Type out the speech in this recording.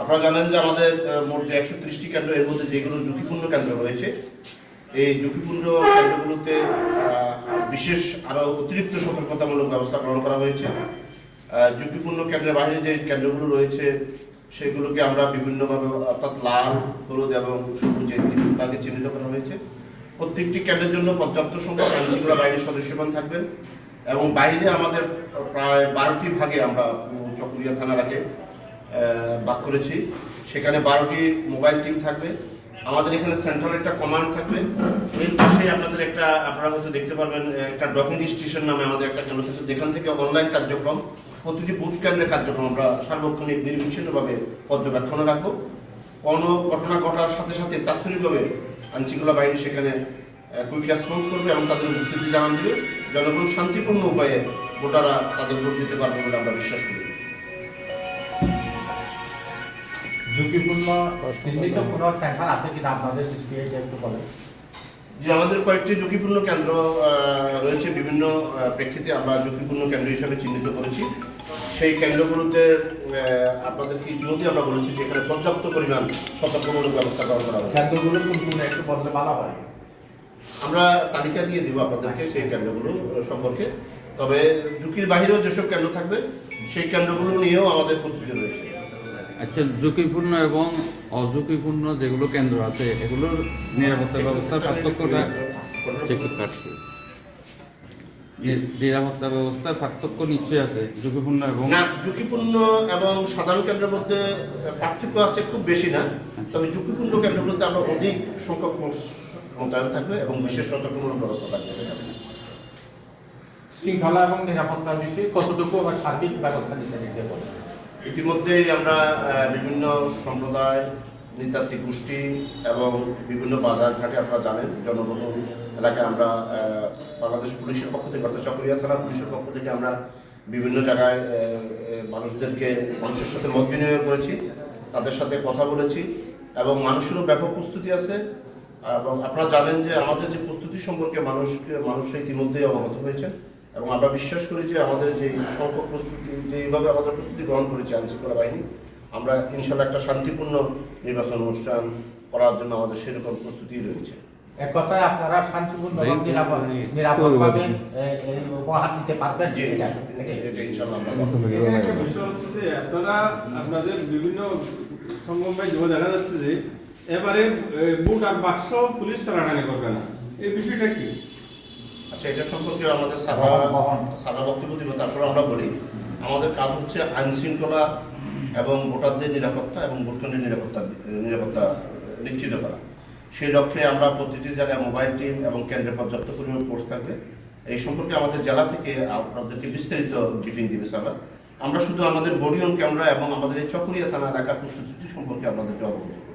আপনারা জানেন যে আমাদের মোট যে একশো ত্রিশটি কেন্দ্র এর মধ্যে যেগুলো ঝুঁকিপূর্ণ কেন্দ্র রয়েছে এই ঝুঁকিপূর্ণ কেন্দ্রগুলোতে বিশেষ আরও অতিরিক্ত সতর্কতামূলক ব্যবস্থা গ্রহণ করা হয়েছে। ঝুঁকিপূর্ণ কেন্দ্রের বাইরে যে কেন্দ্রগুলো রয়েছে সেগুলোকে আমরা বিভিন্নভাবে অর্থাৎ লাল হলুদ এবং সবুজ এই তিন বিভাগে চিহ্নিত করা হয়েছে। প্রত্যেকটি কেন্দ্রের জন্য পর্যাপ্ত সংখ্যক আইনশৃঙ্খলা বাহিনীর সদস্যবান থাকবেন এবং বাইরে আমাদের প্রায় বারোটি ভাগে আমরা চকরিয়া থানাটাকে আহ, ভাগ করেছি। সেখানে বারোটি মোবাইল টিম থাকবে। আমাদের এখানে সেন্ট্রাল একটা কমান্ড থাকবে। এর পাশে আপনাদের একটা, আপনারা হয়তো দেখতে পারবেন একটা ডকিং স্টেশন নামে আমাদের একটা কেন্দ্র থাকবে যেখান থেকে অনলাইন কার্যক্রম, প্রতিটি বুথ কেন্দ্রের কার্যক্রম আমরা সার্বক্ষণিক নির্বিচ্ছিন্নভাবে পর্যবেক্ষণে রাখব। কোনো ঘটনা ঘটার সাথে সাথে তাৎক্ষণিকভাবে আইনশৃঙ্খলা বাহিনী সেখানে কুইক রেসপন্স করবে এবং তাদের উপস্থিতি জানান দেবে। জনগণ শান্তিপূর্ণ উপায়ে ভোটাররা তাদের ভোট দিতে পারবে বলে আমরা বিশ্বাস করি। ঝুঁকিপূর্ণ চিহ্নিত কোনো সেন্টার আছে কিনা আপনাদের দৃষ্টি একটু বলেন। যে আমাদের কয়েকটি ঝুঁকিপূর্ণ কেন্দ্র আহ, রয়েছে। বিভিন্ন প্রেক্ষিতে আমরা ঝুঁকিপূর্ণ কেন্দ্র হিসাবে চিহ্নিত করেছি। সেই কেন্দ্রগুলোতে আহ, আপনাদেরকে ইতিমধ্যে আমরা বলেছি যে এখানে পর্যাপ্ত পরিমাণ সতর্কমূলক ব্যবস্থা গ্রহণ করা হবে। কেন্দ্রগুলো কোন কোন একটু বললে ভালো হয়? আমরা তালিকা দিয়ে দিব আপনাদেরকে সেই কেন্দ্রগুলো সম্পর্কে। তবে ঝুঁকির বাহিরেও যেসব কেন্দ্র থাকবে সেই কেন্দ্রগুলো নিয়েও আমাদের প্রস্তুতি রয়েছে। আচ্ছা ঝুঁকিপূর্ণ এবং অঝুঁকিপূর্ণ যেগুলো কেন্দ্র আছে এগুলোর নিরাপত্তা ব্যবস্থার পার্থক্যটা নিরাপত্তা ব্যবস্থার পার্থক্য নিশ্চয়ই আছে ঝুঁকিপূর্ণ এবং না ঝুঁকিপূর্ণ এবং সাধারণ কেন্দ্রের মধ্যে পার্থক্য আছে খুব বেশি না তবে ঝুঁকিপূর্ণ কেন্দ্রগুলোতে আমরা অধিক সংখ্যক মোতায়েন থাকবে এবং বিশেষ সতর্কমূলক ব্যবস্থা থাকবে সেখানে। শৃঙ্খলা এবং নিরাপত্তার বিষয়ে কতটুকু বা সার্বিক ব্যবস্থা নিতে নিতে বলেন ইতিমধ্যেই আমরা বিভিন্ন সম্প্রদায়, নৃতাত্ত্বিক গোষ্ঠী এবং বিভিন্ন বাজার ঘাটে আপনারা জানেন জনবহুল এলাকায় আমরা বাংলাদেশ পুলিশের পক্ষ থেকে অর্থাৎ চকরিয়া থানা পুলিশের পক্ষ থেকে আমরা বিভিন্ন জায়গায় মানুষদেরকে, মানুষের সাথে মত বিনিময় করেছি, তাদের সাথে কথা বলেছি এবং মানুষেরও ব্যাপক প্রস্তুতি আছে। এবং আপনারা জানেন যে আমাদের যে প্রস্তুতি সম্পর্কে মানুষকে মানুষ ইতিমধ্যেই অবগত হয়েছে এবং আমরা বিশ্বাস করি যে আমাদের যে সংখ্যক প্রস্তুতি যেভাবে আমাদের প্রস্তুতি গ্রহণ করেছে আইনশৃঙ্খলা বাহিনী আমরা ইনশাল্লাহ একটা শান্তিপূর্ণ নির্বাচন অনুষ্ঠান করার জন্য আমাদের সেরকম প্রস্তুতি রয়েছে। এক কথায় আপনারা শান্তিপূর্ণ নিরাপদভাবে এই উপহার দিতে পারবেন আপনারা আপনাদের বিভিন্ন সংগম দেখা যাচ্ছে যে এবারে বুট আর বাক্স পুলিশ টানাটানি করবে না। এই বিষয়টা কি? আচ্ছা এটা সম্পর্কে আমাদের সারা। সারা বক্তব্য দিব তারপর আমরা বলি আমাদের কাজ হচ্ছে আইন শৃঙ্খলা এবং ভোটারদের নিরাপত্তা এবং ভোটকেন্দ্রের নিরাপত্তা নিরাপত্তা নিশ্চিত করা সেই লক্ষ্যে আমরা প্রতিটি জায়গায় মোবাইল টিম এবং কেন্দ্রে পর্যাপ্ত পরিমাণ ফোর্স থাকবে এই সম্পর্কে আমাদের জেলা থেকে আপনাদেরকে বিস্তারিত ব্রিফিং দিবে স্যাররা আমরা শুধু আমাদের বডি অন ক্যামেরা এবং আমাদের এই চকরিয়া থানা এলাকার প্রস্তুতি সম্পর্কে আপনাদেরকে অবগত।